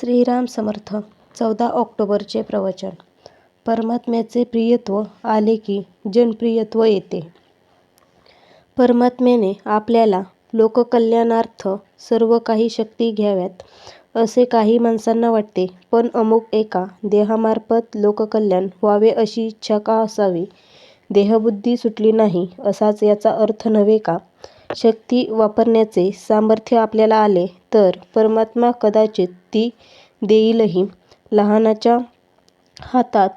श्रीराम समर्थ चौदा ऑक्टोबरचे प्रवचन परमात्म्याचे प्रियत्व आले की जनप्रियत्व येते. परमात्म्याने आपल्याला लोककल्याणार्थ सर्व काही शक्ती घ्याव्यात असे काही माणसांना वाटते. पण अमुक एका देहामार्फत लोककल्याण व्हावे अशी इच्छा का असावी? देहबुद्धी सुटली नाही असाच याचा अर्थ नव्हे का? शक्ती वापरण्याचे सामर्थ्य आपल्याला आले तर परमात्मा कदाचित ती देईलही. लहानाच्या हातात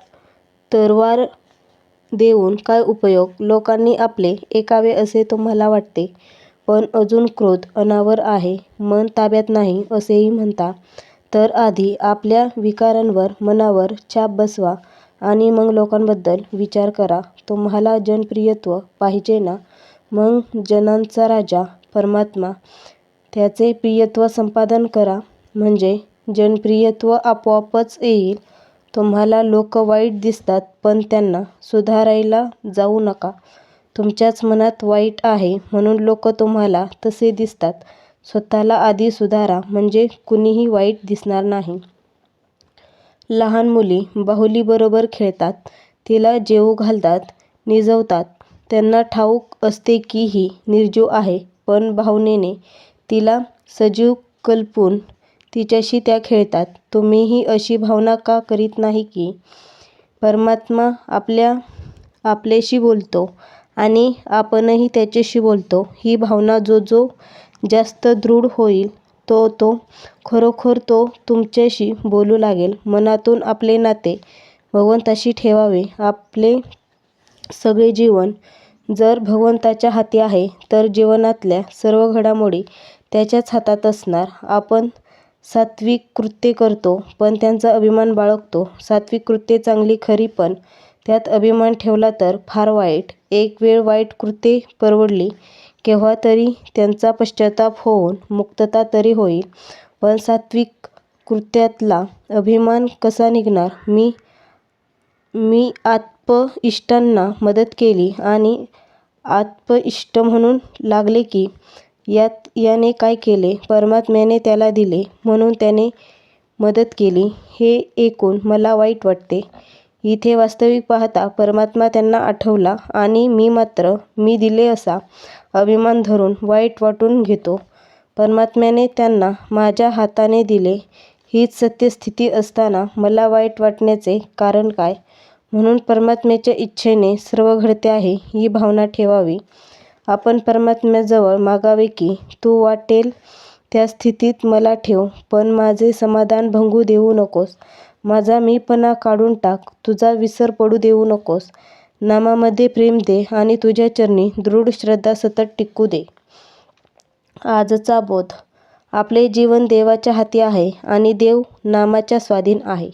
तरवार देऊन काय उपयोग? लोकांनी आपले ऐकावे असे तुम्हाला वाटते. पण अजून क्रोध अनावर आहे, मन ताब्यात नाही असेही म्हणता. तर आधी आपल्या विकारांवर मनावर छाप बसवा आणि मग लोकांबद्दल विचार करा. तुम्हाला जनप्रियत्व पाहिजे ना? मग जनांचा राजा परमात्मा त्याचे प्रियत्व संपादन करा म्हणजे जनप्रियत्व आपोआपच येईल. तुम्हाला लोक वाईट दिसतात पण त्यांना सुधारायला जाऊ नका. तुमच्याच मनात वाईट आहे म्हणून लोक तुम्हाला तसे दिसतात. स्वतःला आधी सुधारा म्हणजे कुणीही वाईट दिसणार नाही. लहान मुली बाहुलीबरोबर खेळतात. तिला जेवू घालतात, निजवतात. त्यांना ठाऊक असते की ही निर्जीव आहे पण भावनेने तिला सजीव कल्पून तिच्याशी त्या खेळतात. तुम्हीही अशी भावना का करीत नाही की परमात्मा आपल्या आपल्याशी बोलतो आणि आपणही त्याच्याशी बोलतो. ही भावना जो जो जास्त दृढ होईल तो तो खरोखर तो तुमच्याशी बोलू लागेल. मनातून आपले नाते भगवंताशी ठेवावे. आपले सगळे जीवन जर भगवंताच्या हाती आहे तर जीवनातल्या सर्व घडामोडी त्याच्याच हातात असणार. आपण सात्विक कृत्ये करतो पण त्यांचा अभिमान बाळगतो. सात्विक कृत्ये चांगली खरी पण त्यात अभिमान ठेवला तर फार वाईट. एक वेळ वाईट कृत्ये परवडली केव्हा तरी त्यांचा पश्चाताप होऊन मुक्तता तरी होईल. पण सात्विक कृत्यातला अभिमान कसा निघणार? मी आप्तइष्टांना मदत केली आणि आत्मइष्ट म्हणून लागले की यात याने काय केले? परमात्म्याने त्याला दिले म्हणून त्याने मदत केली हे ऐकून मला वाईट वाटते. इथे वास्तविक पाहता परमात्मा त्यांना आठवला आणि मी मात्र मी दिले असा अभिमान धरून वाईट वाटून घेतो. परमात्म्याने त्यांना माझ्या हाताने दिले हीच सत्यस्थिती असताना मला वाईट वाटण्याचे कारण काय? म्हणून परमात्म्याच्या इच्छेने सर्व घडते आहे ही भावना ठेवावी. आपण परमात्म्याजवळ मागावे की तू वाटेल त्या स्थितीत मला ठेव पण माझे समाधान भंगू देऊ नकोस. माझा मीपणा काढून टाक. तुझा विसर पडू देऊ नकोस. नामामध्ये प्रेम दे आणि तुझ्या चरणी दृढ श्रद्धा सतत टिकू दे. आजचा बोध आपले जीवन देवाच्या हाती आहे आणि देव नामाच्या स्वाधीन आहे.